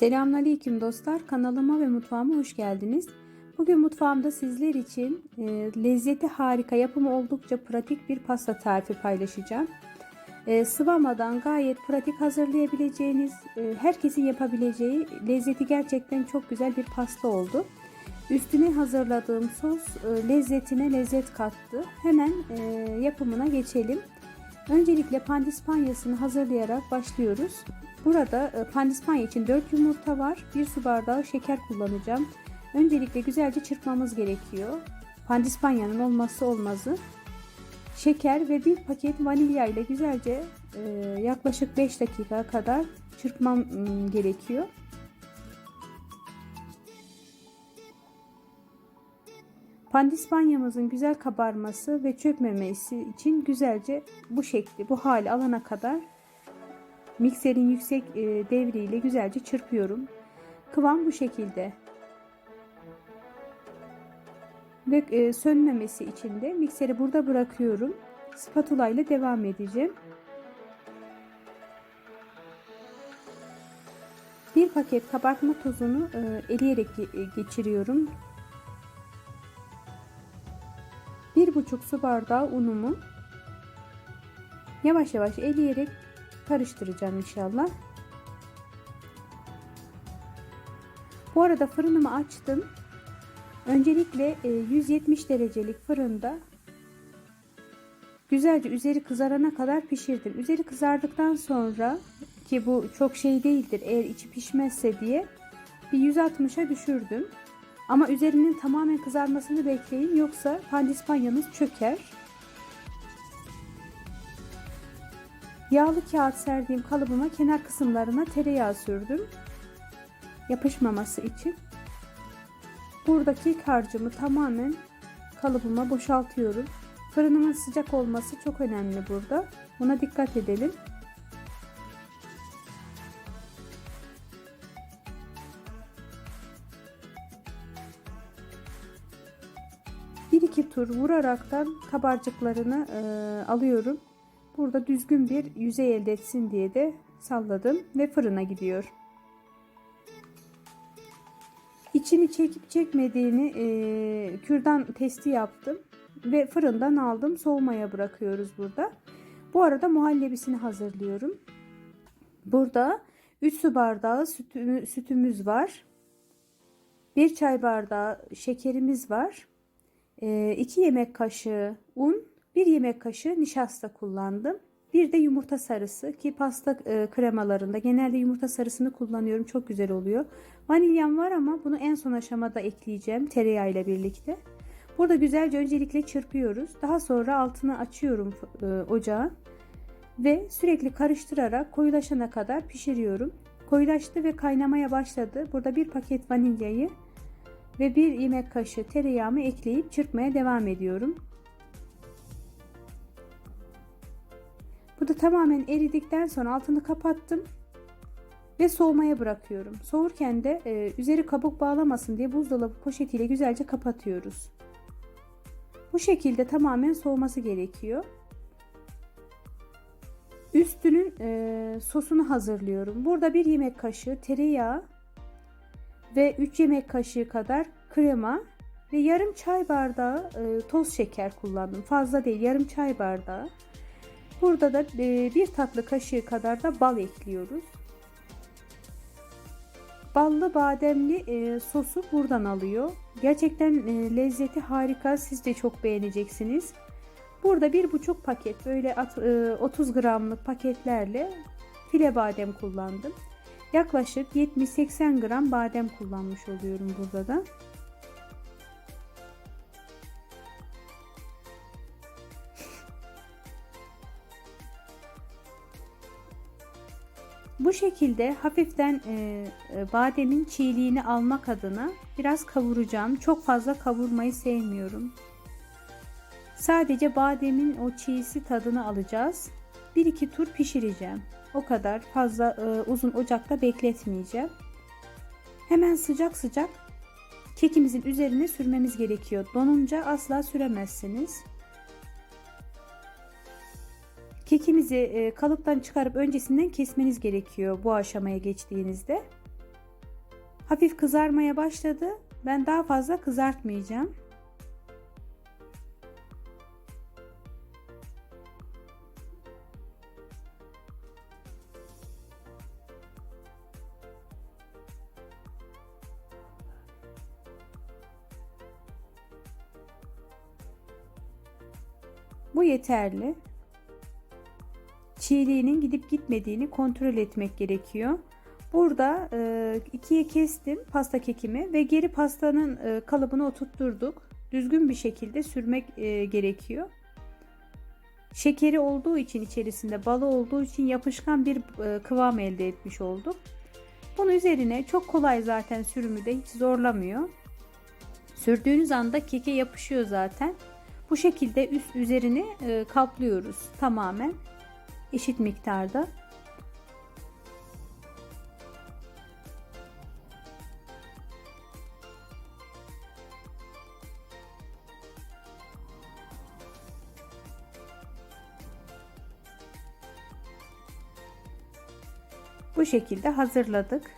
Selamünaleyküm dostlar. Kanalıma ve mutfağıma hoş geldiniz. Bugün mutfağımda sizler için e, lezzeti harika, yapımı oldukça pratik bir pasta tarifi paylaşacağım. E, sıvamadan gayet pratik hazırlayabileceğiniz, e, herkesin yapabileceği lezzeti gerçekten çok güzel bir pasta oldu. Üstüne hazırladığım sos e, lezzetine lezzet kattı. Hemen e, yapımına geçelim. Öncelikle pandispanyasını hazırlayarak başlıyoruz. Burada e, pandispanya için 4 yumurta var. 1 su bardağı şeker kullanacağım. Öncelikle güzelce çırpmamız gerekiyor. Pandispanyanın olmazsa olmazı. Şeker ve bir paket vanilya ile güzelce e, yaklaşık 5 dakika kadar çırpmam mm, gerekiyor. Pandispanyamızın güzel kabarması ve çökmemesi için güzelce bu şekli, bu hali alana kadar mikserin yüksek e, devriyle güzelce çırpıyorum. Kıvam bu şekilde. Ve e, sönmemesi için de mikseri burada bırakıyorum. Spatula ile devam edeceğim. Bir paket kabartma tozunu e, eleyerek geçiriyorum. Bir buçuk su bardağı unumu yavaş yavaş eleyerek karıştıracağım inşallah. Bu arada fırınımı açtım. Öncelikle 170 derecelik fırında güzelce üzeri kızarana kadar pişirdim. Üzeri kızardıktan sonra ki bu çok şey değildir eğer içi pişmezse diye bir 160'a düşürdüm. Ama üzerinin tamamen kızarmasını bekleyin yoksa pandispanyanız çöker. Yağlı kağıt serdiğim kalıbıma kenar kısımlarına tereyağı sürdüm. Yapışmaması için. Buradaki harcımı tamamen kalıbıma boşaltıyorum. Fırınımın sıcak olması çok önemli burada. Buna dikkat edelim. Bir iki tur vuraraktan kabarcıklarını e, alıyorum. Burada düzgün bir yüzey elde etsin diye de salladım ve fırına gidiyor. İçini çekip çekmediğini e, kürdan testi yaptım ve fırından aldım soğumaya bırakıyoruz burada. Bu arada muhallebisini hazırlıyorum. Burada 3 su bardağı sütü, sütümüz var. 1 çay bardağı şekerimiz var. 2 yemek kaşığı un, 1 yemek kaşığı nişasta kullandım. Bir de yumurta sarısı ki pasta e, kremalarında genelde yumurta sarısını kullanıyorum. Çok güzel oluyor. Vanilyam var ama bunu en son aşamada ekleyeceğim tereyağı ile birlikte. Burada güzelce öncelikle çırpıyoruz. Daha sonra altını açıyorum e, ocağa ve sürekli karıştırarak koyulaşana kadar pişiriyorum. Koyulaştı ve kaynamaya başladı. Burada bir paket vanilyayı ve bir yemek kaşığı tereyağımı ekleyip çırpmaya devam ediyorum. Bu da tamamen eridikten sonra altını kapattım ve soğumaya bırakıyorum. Soğurken de e, üzeri kabuk bağlamasın diye buzdolabı poşetiyle güzelce kapatıyoruz. Bu şekilde tamamen soğuması gerekiyor. Üstünün e, sosunu hazırlıyorum. Burada bir yemek kaşığı tereyağı ve 3 yemek kaşığı kadar krema ve yarım çay bardağı e, toz şeker kullandım. Fazla değil yarım çay bardağı. Burada da e, bir tatlı kaşığı kadar da bal ekliyoruz. Ballı bademli e, sosu buradan alıyor. Gerçekten e, lezzeti harika. Siz de çok beğeneceksiniz. Burada bir buçuk paket böyle 30 gramlık paketlerle file badem kullandım. Yaklaşık 70-80 gram badem kullanmış oluyorum burada da. Bu şekilde hafiften e, e, bademin çiğliğini almak adına biraz kavuracağım. Çok fazla kavurmayı sevmiyorum. Sadece bademin o çiğsi tadını alacağız. 1-2 tur pişireceğim. O kadar fazla e, uzun ocakta bekletmeyeceğim. Hemen sıcak sıcak kekimizin üzerine sürmemiz gerekiyor. Donunca asla süremezsiniz. Kekimizi e, kalıptan çıkarıp öncesinden kesmeniz gerekiyor bu aşamaya geçtiğinizde. Hafif kızarmaya başladı. Ben daha fazla kızartmayacağım. Bu yeterli. Çiğliğinin gidip gitmediğini kontrol etmek gerekiyor. Burada e, ikiye kestim pasta kekimi ve geri pastanın e, kalıbını oturtturduk. Düzgün bir şekilde sürmek e, gerekiyor. Şekeri olduğu için içerisinde balı olduğu için yapışkan bir e, kıvam elde etmiş olduk. Bunun üzerine çok kolay zaten sürümü de hiç zorlamıyor. Sürdüğünüz anda keke yapışıyor zaten. Bu şekilde üst üzerini e, kaplıyoruz tamamen eşit miktarda. Bu şekilde hazırladık.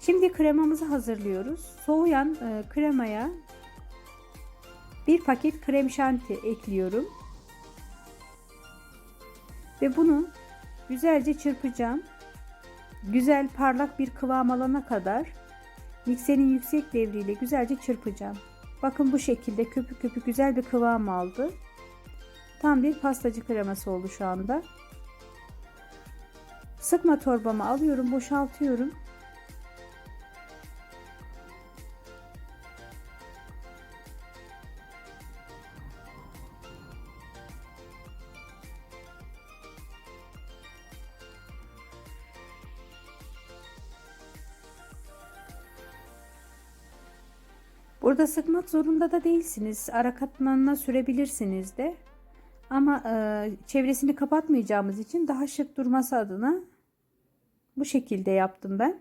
Şimdi kremamızı hazırlıyoruz. Soğuyan e, kremaya bir paket krem şanti ekliyorum. Ve bunu güzelce çırpacağım. Güzel parlak bir kıvam alana kadar mikserin yüksek devriyle güzelce çırpacağım. Bakın bu şekilde köpük köpük güzel bir kıvam aldı. Tam bir pastacı kreması oldu şu anda. Sıkma torbamı alıyorum, boşaltıyorum. Burada sıkmak zorunda da değilsiniz. Ara katmanına sürebilirsiniz de. Ama e, çevresini kapatmayacağımız için daha şık durması adına bu şekilde yaptım ben.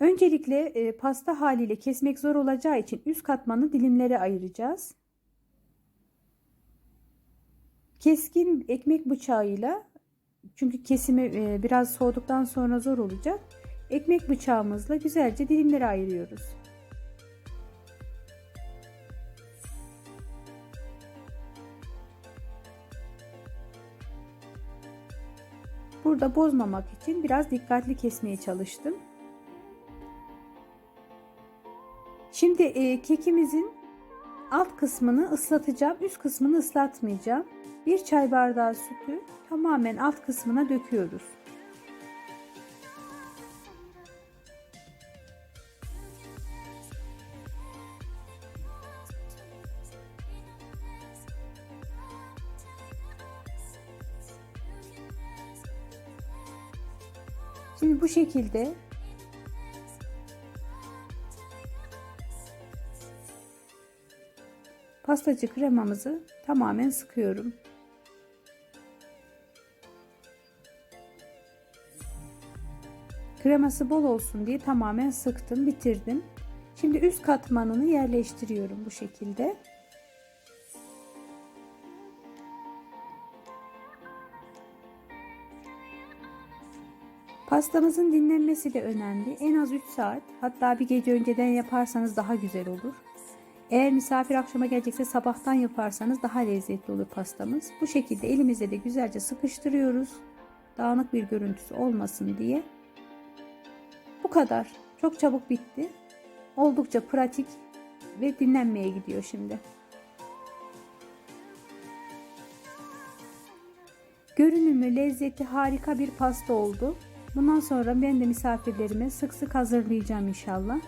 Öncelikle e, pasta haliyle kesmek zor olacağı için üst katmanı dilimlere ayıracağız. Keskin ekmek bıçağıyla çünkü kesimi e, biraz soğuduktan sonra zor olacak. Ekmek bıçağımızla güzelce dilimlere ayırıyoruz. Burada bozmamak için biraz dikkatli kesmeye çalıştım. Şimdi e, kekimizin alt kısmını ıslatacağım. Üst kısmını ıslatmayacağım. Bir çay bardağı sütü tamamen alt kısmına döküyoruz. Şimdi bu şekilde pastacı kremamızı tamamen sıkıyorum. Kreması bol olsun diye tamamen sıktım, bitirdim. Şimdi üst katmanını yerleştiriyorum bu şekilde. Pastamızın dinlenmesi de önemli. En az 3 saat hatta bir gece önceden yaparsanız daha güzel olur. Eğer misafir akşama gelecekse sabahtan yaparsanız daha lezzetli olur pastamız. Bu şekilde elimizde de güzelce sıkıştırıyoruz. Dağınık bir görüntüsü olmasın diye. Bu kadar. Çok çabuk bitti. Oldukça pratik ve dinlenmeye gidiyor şimdi. Görünümü, lezzeti harika bir pasta oldu. Bundan sonra ben de misafirlerime sık sık hazırlayacağım inşallah.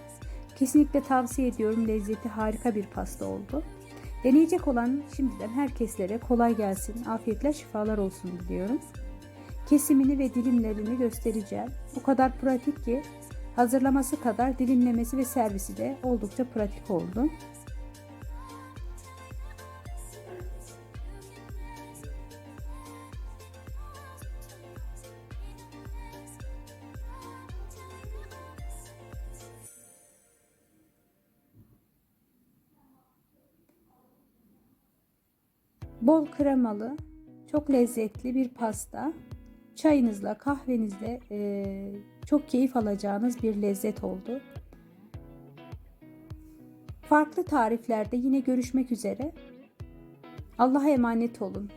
Kesinlikle tavsiye ediyorum. Lezzeti harika bir pasta oldu. Deneyecek olan şimdiden herkeslere kolay gelsin, afiyetle şifalar olsun diliyorum. Kesimini ve dilimlerini göstereceğim. O kadar pratik ki hazırlaması kadar dilimlemesi ve servisi de oldukça pratik oldu. Bol kremalı, çok lezzetli bir pasta. çayınızla, kahvenizle e, çok keyif alacağınız bir lezzet oldu. Farklı tariflerde yine görüşmek üzere. Allah'a emanet olun.